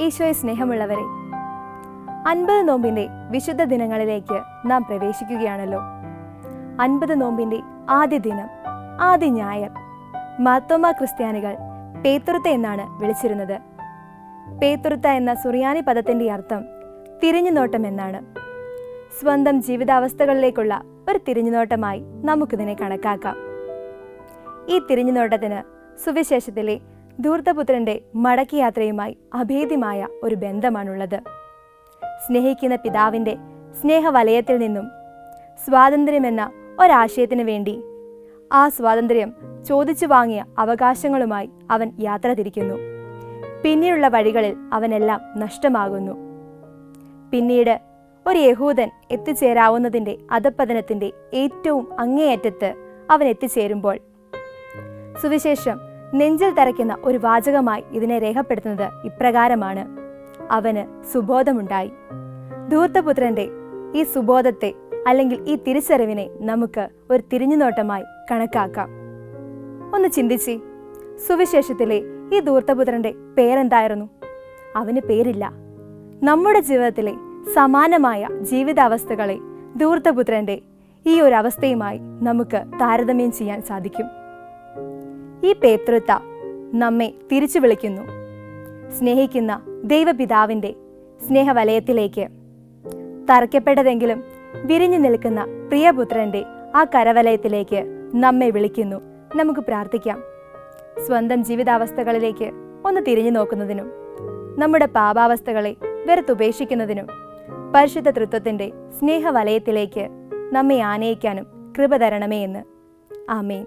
ഈശോയെ സ്നേഹമുള്ളവരെ അൻപത് നോമ്പിന്റെ വിശുദ്ധ ദിനങ്ങളിലേക്ക് നാം പ്രവേശിക്കുകയാണല്ലോ. അൻപത് നോമ്പിന്റെ ആദ്യ ദിനം ആദ്യ ഞായർ മാത്തോമ ക്രിസ്ത്യാനികൾ പേത്തുറുത്ത എന്നാണ് വിളിച്ചിരുന്നത്. പേത്തുറുത്ത എന്ന സുറിയാനി പദത്തിന്റെ അർത്ഥം തിരിഞ്ഞുനോട്ടം എന്നാണ്. സ്വന്തം ജീവിതാവസ്ഥകളിലേക്കുള്ള ഒരു തിരിഞ്ഞുനോട്ടമായി നമുക്കിതിനെ കണക്കാക്കാം. ഈ തിരിഞ്ഞുനോട്ടത്തിന് സുവിശേഷത്തിലെ ധൂർത്തപുത്രന്റെ മടക്കയാത്രയുമായി അഭേദ്യമായ ഒരു ബന്ധമാണുള്ളത്. സ്നേഹിക്കുന്ന പിതാവിന്റെ സ്നേഹവലയത്തിൽ നിന്നും സ്വാതന്ത്ര്യമെന്ന ഒരാശയത്തിനു വേണ്ടി ആ സ്വാതന്ത്ര്യം ചോദിച്ചു വാങ്ങിയ അവകാശങ്ങളുമായി അവൻ യാത്ര തിരിക്കുന്നു. പിന്നീടുള്ള വഴികളിൽ അവനെല്ലാം നഷ്ടമാകുന്നു. പിന്നീട് ഒരു യഹൂദൻ എത്തിച്ചേരാവുന്നതിന്റെ അധപ്പതനത്തിന്റെ ഏറ്റവും അങ്ങേയറ്റത്ത് അവൻ എത്തിച്ചേരുമ്പോൾ സുവിശേഷം നെഞ്ചിൽ തറയ്ക്കുന്ന ഒരു വാചകമായി ഇതിനെ രേഖപ്പെടുത്തുന്നത് ഇപ്രകാരമാണ്. അവന് സുബോധമുണ്ടായി. ധൂർത്തപുത്രന്റെ ഈ സുബോധത്തെ അല്ലെങ്കിൽ ഈ തിരിച്ചറിവിനെ നമുക്ക് ഒരു തിരിഞ്ഞുനോട്ടമായി കണക്കാക്കാം. ഒന്ന് ചിന്തിച്ചി. സുവിശേഷത്തിലെ ഈ ധൂർത്തപുത്രന്റെ പേരെന്തായിരുന്നു? അവന് പേരില്ല. നമ്മുടെ ജീവിതത്തിലെ സമാനമായ ജീവിതാവസ്ഥകളെ ധൂർത്തപുത്രന്റെ ഈ ഒരു അവസ്ഥയുമായി നമുക്ക് താരതമ്യം ചെയ്യാൻ സാധിക്കും. ഈ പേതൃത്വ നമ്മെ തിരിച്ചു വിളിക്കുന്നു. സ്നേഹിക്കുന്ന ദൈവപിതാവിന്റെ സ്നേഹവലയത്തിലേക്ക് തറയ്ക്കപ്പെട്ടതെങ്കിലും വിരിഞ്ഞു നിൽക്കുന്ന പ്രിയപുത്രന്റെ ആ കരവലയത്തിലേക്ക് നമ്മെ വിളിക്കുന്നു. നമുക്ക് പ്രാർത്ഥിക്കാം. സ്വന്തം ജീവിതാവസ്ഥകളിലേക്ക് ഒന്ന് തിരിഞ്ഞു നോക്കുന്നതിനും നമ്മുടെ പാപാവസ്ഥകളെ വെറുത്തുപേക്ഷിക്കുന്നതിനും പരിശുദ്ധ തൃത്വത്തിന്റെ സ്നേഹവലയത്തിലേക്ക് നമ്മെ ആനയിക്കാനും കൃപ തരണമേ എന്ന്. ആമേൻ.